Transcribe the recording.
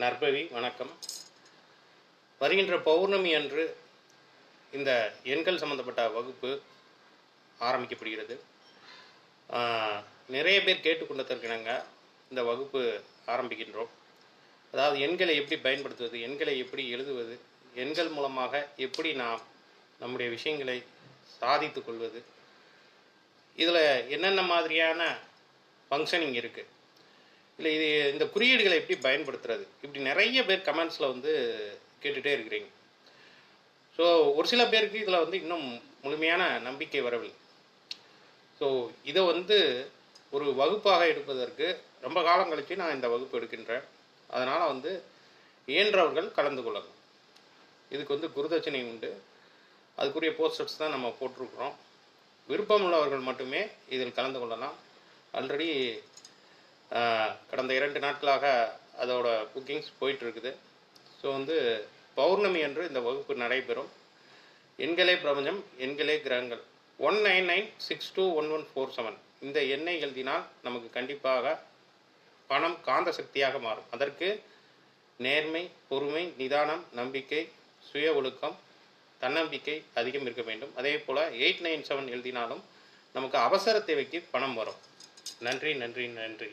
நற்பவி வணக்கம். வருகின்ற பௌர்ணமி அன்று இந்த எண்கள் சம்பந்தப்பட்ட வகுப்பு ஆரம்பிக்கப்படுகிறது. நிறைய பேர் கேட்டுக்கொண்டதற்கிணங்க இந்த வகுப்பு ஆரம்பிக்கின்றோம். அதாவது எண்களை எப்படி பயன்படுத்துவது எண்களை எப்படி எழுதுவது எண்கள் மூலமாக எப்படி நாம் நம்முடைய விஷயங்களை சாதித்து கொள்வது இதில் என்னென்ன மாதிரியான ஃபங்க்ஷனிங் இருக்குது இல்லை இது இந்த குறியீடுகளை எப்படி பயன்படுத்துறது? இப்படி நிறைய பேர் கமெண்ட்ஸில் வந்து கேட்டுகிட்டே இருக்கிறீங்க. ஸோ ஒரு சில பேருக்கு இதில் வந்து இன்னும் முழுமையான நம்பிக்கை வரவில்லை. ஸோ இதை வந்து ஒரு வகுப்பாக எடுப்பதற்கு ரொம்ப காலம் கழித்து நான் இந்த வகுப்பு எடுக்கின்றேன். அதனால் வந்து இயன்றவர்கள் கலந்து கொள்ளணும். இதுக்கு வந்து குருதட்சணை உண்டு. அதுக்குரிய போஸ்டர்ஸ் தான் நம்ம போட்டிருக்கிறோம். விருப்பம் உள்ளவர்கள் மட்டுமே இதில் கலந்து கொள்ளலாம். ஆல்ரெடி கடந்த இரண்டு நாட்களாக அதோட புக்கிங்ஸ் போயிட்டு இருக்குது ஸோ வந்து பௌர்ணமி அன்று இந்த வகுப்பு நடைபெறும். எண்களே பிரபஞ்சம் எண்களே கிரகங்கள். One nine nine six two one one four seven. இந்த எண்ணை எழுதினால் நமக்கு கண்டிப்பாக பணம் காந்த சக்தியாக மாறும். அதற்கு நேர்மை பொறுமை நிதானம் நம்பிக்கை சுய ஒழுக்கம் தன்னம்பிக்கை அதிகம் இருக்க வேண்டும். அதே போல் எயிட் நைன் செவன் எழுதினாலும் நமக்கு அவசர தேவைக்கு பணம் வரும். நன்றி நன்றி நன்றி.